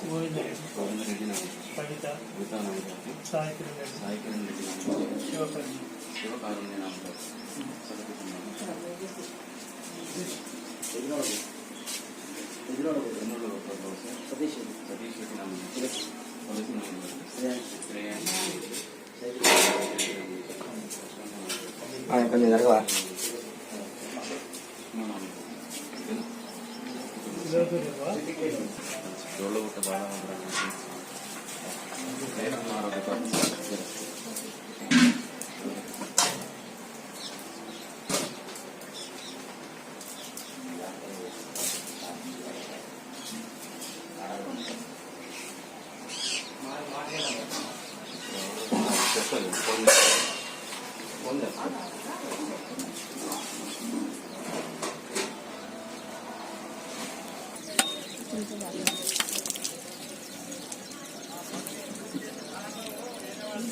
గోవిందరెడ్డి గోవిందరెడ్డి నామం కవిత కవితా నామం సాయి కిరణ్ రెడ్డి సాయి కిరణ్ రెడ్డి నామం శివపల్లి శివకారుణ్య నామం చదువుతున్నాను ఎన్నోళ్ళు ఒకరు సార్ సతీష్ సతీష్ రెడ్డి నామం తులసి నామం శ్రేయ కొంచెం జరగవా లోతురేవా எவ்வளோ விட்டு பாடம் பண்ணுறாங்க Thank you.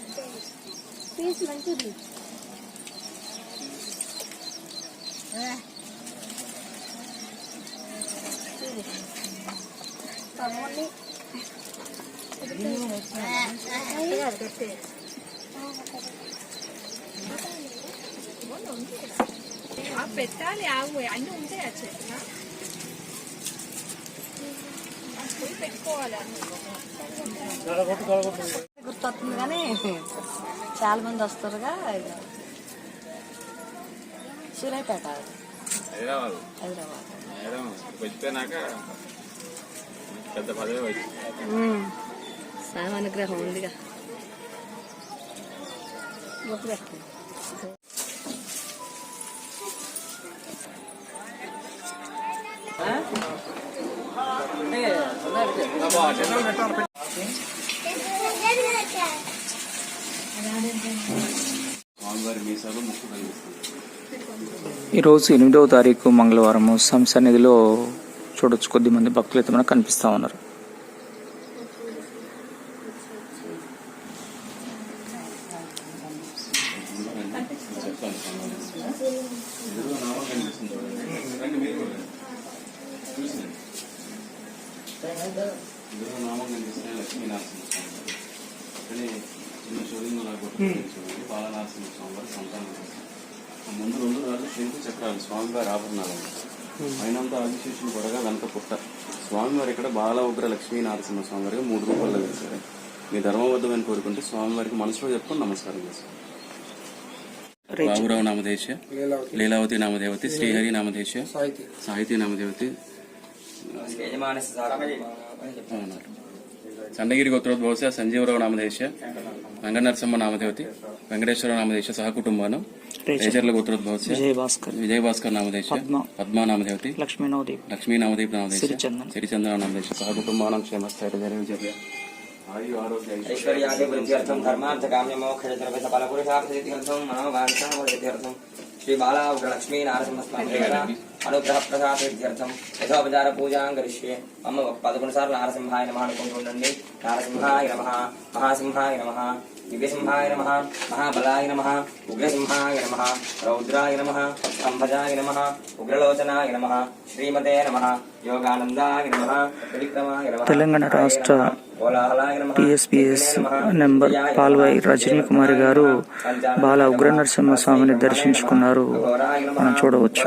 ఇద్దరు పీస్ మంచిది తమ్ముడిని పెట్టాలి ఆగు అన్నీ ఉంటాయి ఆ చెట్ల గుర్తొస్తుంది కానీ చాలా మంది వస్తారుగా. సూర్యాపేట. హైదరాబాద్. హైదరాబాద్. అనుగ్రహం ఉందిగా. ఈరోజు ఎనిమిదవ తారీఖు మంగళవారం సన్నిధిలో చూడొచ్చు కొద్ది మంది భక్తులు అయితే మనకు కనిపిస్తా ఉన్నారు చెప్పాలి స్వామివారి ఎదురుగా నామం కనిపిస్తుంది చూడండి రండి మీరు కూడా రండి. చూసిరండి ఎదురుగా నామం కనిపిస్తున్నాయి లక్ష్మీనరసింహ స్వామి వారు అక్కడే చిన్న శివలింగం లాగా కొట్టుకుంటుంది చూడండి బాలనరసింహ స్వామి వారి సంతానం ముందు రెండు రాళ్ళు శంకు చక్రాలు స్వామివారి ఆభరణాలు. పైనంతా ఆదిశేషుని కొడగా వెనక పుట్ట. స్వామివారి ఇక్కడ బాల ఉగ్ర లక్ష్మీ నరసింహ స్వామి వారికి మూడు రూపాయలు వేశారు. మీ ధర్మబద్ధమని కోరుకుంటే స్వామివారికి మనసులో చెప్పుకొని నమస్కారం చేస్తాం. బాబురావు నామదేశ లీలావతి. నామదేవతి శ్రీహరి నామదేశ సాహితీ. సాహితీ నామదేవతి చండగిరి గోత్రోద్భవస సంజీవరావు నామదేశ వెంకటనరసింహ నామదేవతి వెంకటేశ్వర నామదేశ సహకుటుంబానం రేచర్ల గోత్రోద్భవస విజయ్ భాస్కర్ విజయభాస్కర్ నామదేశ పద్మ. నామదేవతి లక్ష్మీ నవదీప్ లక్ష్మీ ధర్మార్థ కామ్య మోక్ష ద్రవ్య సఫల పురుషార్థం శ్రీ బాలా ఉగ్రలక్ష్మీ నారసింహస్వామి అనుగ్రహ ప్రసాదర్థం యథోపచార పూజాం కరిష్యే మమ్మ పదకొండు సార్లు నారసింహాయ నమ అనుకుంటుండండి నారసింహాయ నమ మహాసింహాయ నమ దివ్యసింహాయ నమ మహాబలాయ నమ ఉగ్రసింహాయ నమ రౌద్రాయ నమ స్తంభజాయ నమ ఉగ్రలోచనాయ నమ శ్రీమతే నమ యోగానందాయ నమ విక్రమాయ నమ తెలంగాణ రాష్ట్ర టిఎస్పిఎస్ నెంబర్ పాల్వాయి రజనీ కుమారి గారు బాల ఉగ్ర నరసింహ స్వామిని దర్శించుకున్నారు. మనం చూడవచ్చు.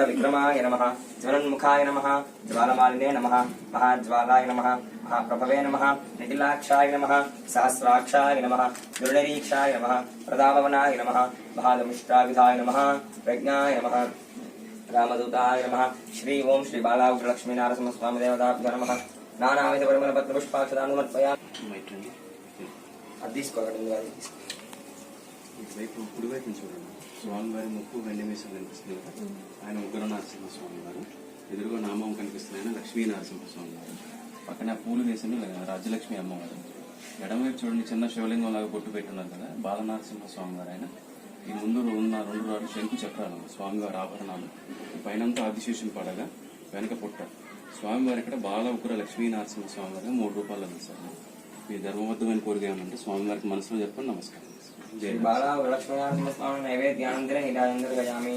జ్వలన్ముఖాయ నమ జ్వాలమాలినే నమ మహాజ్వాలాయ నమ మహాప్రభవే నమ నిఖిలాక్షాయ నమ సహస్రాక్షాయ నమ దుర్నిరీక్షాయ నమ ప్రదాభవనాయ నమ మహాదమిష్టావిధాయ నమ ప్రజ్ఞాయ నమ రామదూతాయ నమ శ్రీ ఓం శ్రీ బాలాగ్రలక్ష్మీ నారసింహ స్వామి దేవతాభ్య నమ నానావిధ పరిమళ పత్ర అది తీసుకోకండి కుడివైపు చూడండి. స్వామివారి ముక్కు కనిపిస్తుంది కదా? ఆయన ఉగ్ర నరసింహ స్వామి వారు ఎదురుగా నామ చూపిస్తున్నాయని లక్ష్మీ నరసింహస్వామి గారు పక్కన ఆ పూలు వేసిన రాజ్యలక్ష్మి అమ్మవారు. ఎడమవైపు చూడండి చిన్న శివలింగం లాగా బొట్టు పెట్టున్నారు కదా? బాలనరసింహ స్వామి గారు ఆయన ఈ ముందు ఉన్న రెండు రాళ్ళు శంకు చక్రాలు స్వామివారి ఆభరణాలు. ఈ పైనంతా ఆదిశేషం పడగా వెనక పుట్ట. స్వామివారి ఇక్కడ బాల ఉగ్ర లక్ష్మీ నరసింహ స్వామి గారు మూడు రూపాయలు అందిస్తారు మీ ధర్మబద్ధమైన కోరిక ఏమంటే స్వామివారికి మనసులో చెప్పండి నమస్కారం. బాలా వరలక్ష్మీ నరసింహస్వామి నైవేద్యానంతర నిరాజంతర గజామి.